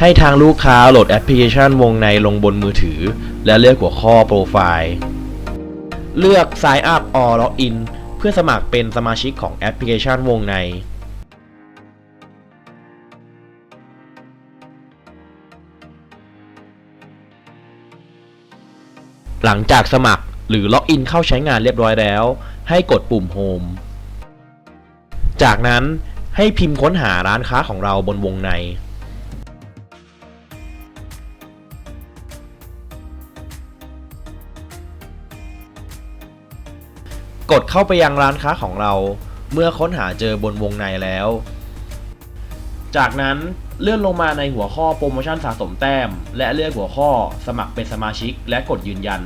ให้ทางลูกค้าโหลดแอปพลิเคชันวงในลงบนมือถือ และเลือกหัวข้อโปรไฟล์ เลือก Sign up or Login เพื่อสมัครเป็นสมาชิกของแอปพลิเคชันวงใน หลังจากสมัครหรือล็อกอินเข้าใช้งานเรียบร้อยแล้ว ให้กดปุ่ม Home จากนั้นให้พิมพ์ค้นหาร้านค้าของเราบนวงใน กดเข้าไปยังร้านค้าของเรา เมื่อค้นหาเจอบนวงในแล้ว จากนั้นเลื่อนลงมาในหัวข้อโปรโมชั่นสะสมแต้ม และเลือกหัวข้อสมัครเป็นสมาชิก และกดยืนยัน